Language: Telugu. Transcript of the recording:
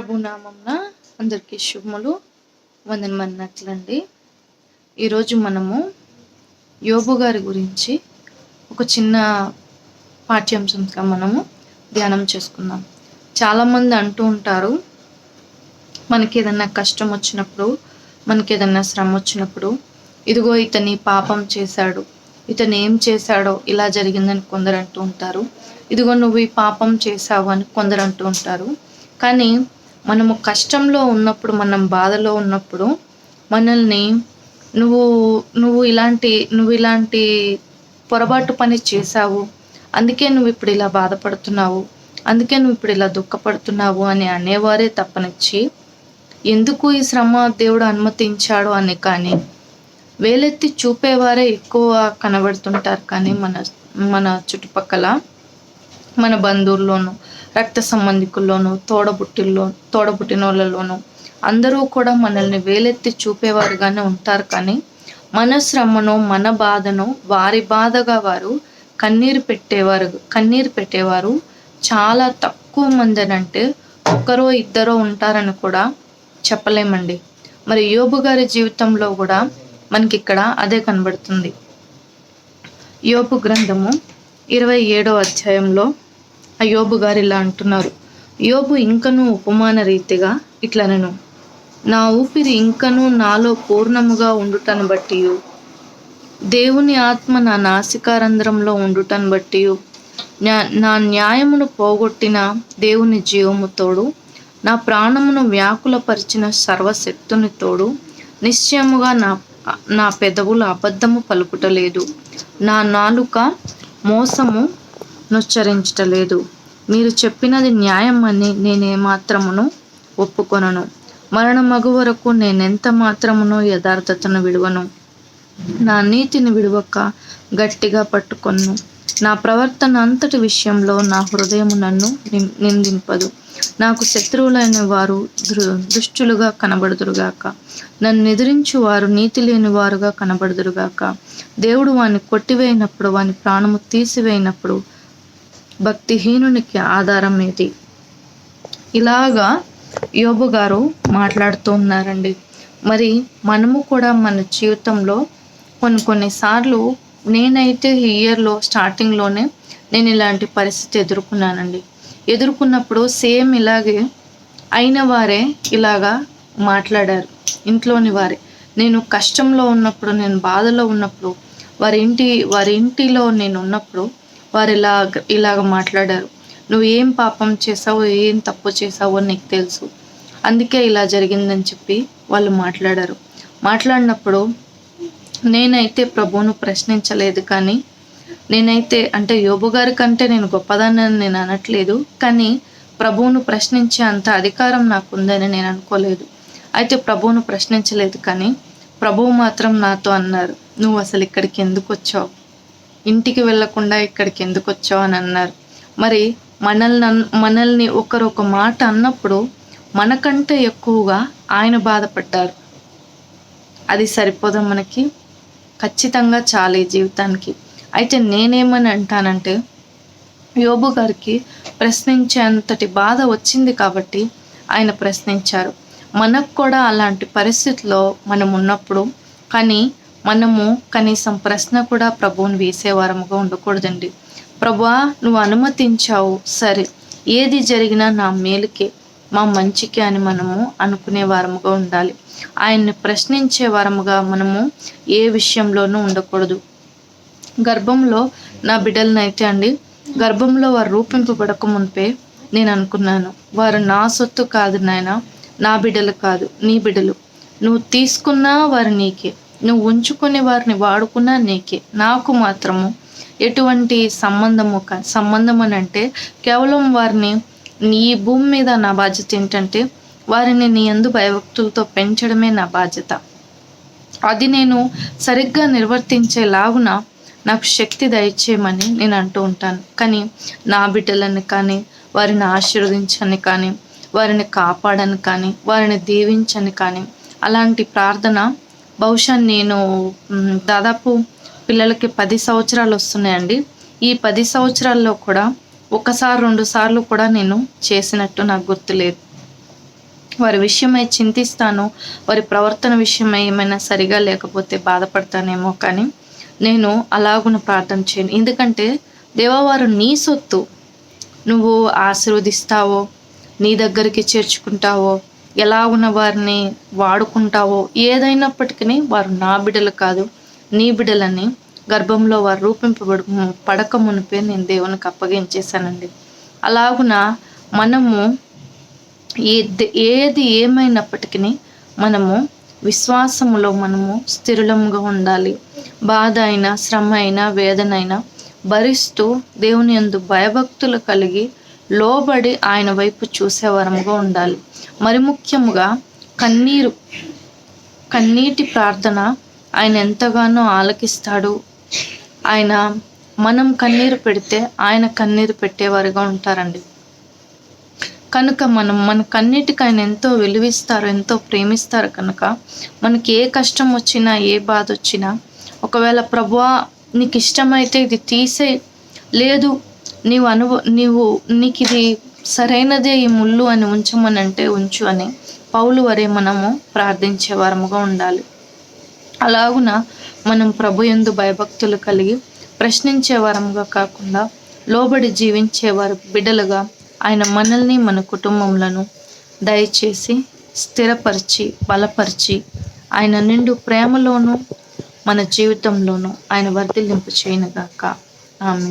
ప్రభు నామంన అందరికీ శుభములు వందనమన్నట్లండి. ఈరోజు మనము యోబు గారి గురించి ఒక చిన్న పాఠ్యాంశంగా మనము ధ్యానం చేసుకుందాం. చాలామంది అంటూ ఉంటారు మనకి ఏదన్నా కష్టం వచ్చినప్పుడు మనకి ఏదన్నా శ్రమ వచ్చినప్పుడు ఇదిగో ఇతని పాపం చేశాడు ఇతను ఏం చేశాడో ఇలా జరిగిందని కొందరు అంటూ ఉంటారు. ఇదిగో నువ్వు ఈ పాపం చేశావు అని కొందరు అంటూ ఉంటారు. కానీ మనము కష్టంలో ఉన్నప్పుడు మనం బాధలో ఉన్నప్పుడు మనల్ని నువ్వు నువ్వు ఇలాంటి నువ్వు ఇలాంటి పొరపాటు పని చేశావు. అందుకే నువ్వు ఇప్పుడు ఇలా బాధపడుతున్నావు. అందుకే నువ్వు ఇప్పుడు ఇలా దుఃఖపడుతున్నావు అని అనేవారే తప్పనిచ్చి ఎందుకు ఈ శ్రమ దేవుడు అనుమతించాడు అని కానీ వేలెత్తి చూపేవారే ఎక్కువ కనబడుతుంటారు కానీ మన మన చుట్టుపక్కల మన బంధువుల్లోనూ. రక్త సంబంధికుల్లోనూ తోడబుట్టిల్లో తోడబుట్టిన వాళ్ళలోనూ అందరూ కూడా మనల్ని వేలెత్తి చూపేవారుగానే ఉంటారు కానీ మన శ్రమను మన బాధను వారి బాధగా వారు కన్నీరు పెట్టేవారు కన్నీరు పెట్టేవారు చాలా తక్కువ మంది అంటే ఒక్కరో ఇద్దరో ఉంటారని కూడా చెప్పలేమండి. మరి యోబు గారి జీవితంలో కూడా మనకి ఇక్కడ అదే కనబడుతుంది. యోపు గ్రంథము ఇరవై ఏడో అధ్యాయంలో అయోబు గారు ఇలా అంటున్నారు. యోబు ఇంకను ఉపమాన రీతిగా ఇట్లనను. నా ఊపిరి ఇంకను నాలో పూర్ణముగా ఉండుటను బట్టి దేవుని ఆత్మ నా నాసికారంధ్రంలో ఉండుటను బట్టి నా న్యాయమును పోగొట్టిన దేవుని జీవము తోడు నా ప్రాణమును వ్యాకులపరిచిన సర్వశక్తుని తోడు నిశ్చయముగా నా నా పెదవులు అబద్ధము పలుకుటలేదు. నా నాలుక మోసము నుచ్చరించటలేదు మీరు చెప్పినది న్యాయం అని నేనేమాత్రమును ఒప్పుకొనను మరణమగు వరకు నేనెంత మాత్రమును యథార్థతను విడువను నా నీతిని విడువక గట్టిగా పట్టుకొను నా ప్రవర్తన అంతటి విషయంలో నా హృదయము నన్ను నిందింపదు. నాకు శత్రువులైన వారు దుష్టులుగా కనబడుదురుగాక నన్ను ఎదిరించు వారు నీతి లేని వారుగా కనబడుదురుగాక దేవుడు వాని కొట్టివేయినప్పుడు వాని ప్రాణము తీసివేయినప్పుడు భక్తిహీనునికి ఆధారం ఏది? ఇలాగా యోబు గారు మాట్లాడుతూ ఉన్నారండి మరి మనము కూడా మన జీవితంలో కొన్ని కొన్నిసార్లు నేనైతే ఈ ఇయర్లో స్టార్టింగ్లోనే నేను ఇలాంటి పరిస్థితి ఎదుర్కొన్నానండి. ఎదుర్కొన్నప్పుడు సేమ్ ఇలాగే అయిన వారే ఇలాగా మాట్లాడారు. ఇంట్లోని వారే. నేను కష్టంలో ఉన్నప్పుడు నేను బాధలో ఉన్నప్పుడు వారి ఇంటి వారి ఇంటిలో నేను ఉన్నప్పుడు వారు ఇలా ఇలాగ మాట్లాడారు. నువ్వు ఏం పాపం చేసావు ఏం తప్పు చేసావు నీకు తెలుసు. అందుకే ఇలా జరిగిందని చెప్పి వాళ్ళు మాట్లాడారు. మాట్లాడినప్పుడు నేనైతే ప్రభువును ప్రశ్నించలేదు కానీ నేనైతే అంటే యోబు గారి కంటే నేను గొప్పదాన్ని నేను అనట్లేదు కానీ ప్రభువును ప్రశ్నించే అంత అధికారం నాకు ఉందని నేను అనుకోలేదు. అయితే ప్రభువును ప్రశ్నించలేదు కానీ ప్రభువు మాత్రం నాతో అన్నారు నువ్వు అసలు ఇక్కడికి ఎందుకు వచ్చావు? ఇంటికి వెళ్ళకుండా ఇక్కడికి ఎందుకు వచ్చావు అని అన్నారు. మరి మనల్ని మనల్ని ఒకరు ఒక మాట అన్నప్పుడు మనకంటే ఎక్కువగా ఆయన బాధపడ్డారు. అది సరిపోదా మనకి. ఖచ్చితంగా చాలే జీవితానికి. అయితే నేనేమని అంటానంటే యోబు గారికి ప్రశ్నించేంతటి బాధ వచ్చింది కాబట్టి ఆయన ప్రశ్నించారు. మనకు కూడా అలాంటి పరిస్థితిలో మనం ఉన్నప్పుడు కానీ మనము కనీసం ప్రశ్న కూడా ప్రభువుని వేసేవారముగా ఉండకూడదండి. ప్రభువా నువ్వు అనుమతించావు. సరే. ఏది జరిగినా నా మేలుకే. మా మంచికే అని మనము అనుకునే వారముగా ఉండాలి. ఆయన్ని ప్రశ్నించే వారముగా మనము ఏ విషయంలోనూ ఉండకూడదు. గర్భంలో నా బిడ్డలనైతే అండి గర్భంలో వారు రూపింపబడక మునిపే నేను అనుకున్నాను. వారు నా సొత్తు కాదు నాయన. నా బిడ్డలు కాదు నీ బిడ్డలు. నువ్వు తీసుకున్నా వారు నీకే. నువ్వు ఉంచుకునే వారిని వాడుకున్నా నీకే. నాకు మాత్రము ఎటువంటి సంబంధము సంబంధం అని అంటే కేవలం వారిని నీ భూమి మీద నా బాధ్యత ఏంటంటే వారిని నీ ఎందు భయభక్తులతో పెంచడమే నా బాధ్యత. అది నేను సరిగ్గా నిర్వర్తించేలాగున నాకు శక్తి దయచేయమని నేను అంటూ ఉంటాను. కానీ నా బిడ్డలను కానీ వారిని ఆశీర్వదించని కానీ వారిని కాపాడని కానీ వారిని దీవించని కానీ అలాంటి ప్రార్థన బహుశా నేను దాదాపు పిల్లలకి పది సంవత్సరాలు వస్తున్నాయండి. ఈ పది సంవత్సరాల్లో కూడా ఒకసారి రెండు సార్లు కూడా నేను చేసినట్టు నాకు గుర్తులేదు వారి విషయమై చింతిస్తాను వారి ప్రవర్తన విషయమై ఏమైనా సరిగా లేకపోతే బాధపడతానేమో కానీ నేను అలాగున ప్రార్థన చేయను. ఎందుకంటే దేవవారు నీ సొత్తు. నువ్వు ఆశీర్వదిస్తావో నీ దగ్గరికి చేర్చుకుంటావో ఎలా ఉన్న వారిని వాడుకుంటావో ఏదైనప్పటికీ వారు నా బిడ్డలు కాదు నీ బిడ్డలని గర్భంలో వారు రూపింపబడు పడక మునిపే నేను దేవునికి అప్పగించేశానండి. అలాగున మనము ఏది ఏది ఏమైనప్పటికీ మనము విశ్వాసములో మనము స్థిరులంగా ఉండాలి. బాధ అయినా శ్రమ అయినా వేదన అయినా భరిస్తూ దేవుని యందు భయభక్తులు కలిగి లోబడి ఆయన వైపు చూసే వరముగా ఉండాలి. మరి ముఖ్యముగా కన్నీరు కన్నీటి ప్రార్థన ఆయన ఎంతగానో ఆలకిస్తాడు. ఆయన మనం కన్నీరు పెడితే ఆయన కన్నీరు పెట్టేవారుగా ఉంటారండి. కనుక మనం మన కన్నిటికి ఆయన ఎంతో విలువిస్తారు ఎంతో ప్రేమిస్తారు కనుక మనకి ఏ కష్టం వచ్చినా ఏ బాధ వచ్చినా ఒకవేళ ప్రభువా నీకు ఇష్టమైతే ఇది తీసే లేదు నీవు అనుభవ నీవు నీకు ఇది సరైనదే ఈ ముళ్ళు అని ఉంచమని అంటే ఉంచు అని పౌలు వరే మనము ప్రార్థించే వారముగా ఉండాలి. అలాగున మనం ప్రభు యందు భయభక్తులు కలిగి ప్రశ్నించే వారముగా కాకుండా లోబడి జీవించేవారు బిడ్డలుగా ఆయన మనల్ని మన కుటుంబములను దయచేసి స్థిరపరిచి బలపరిచి ఆయన నిండు ప్రేమలోనూ మన జీవితంలోనూ ఆయన వర్ధిల్లింపు చేయనుగాక ఆమె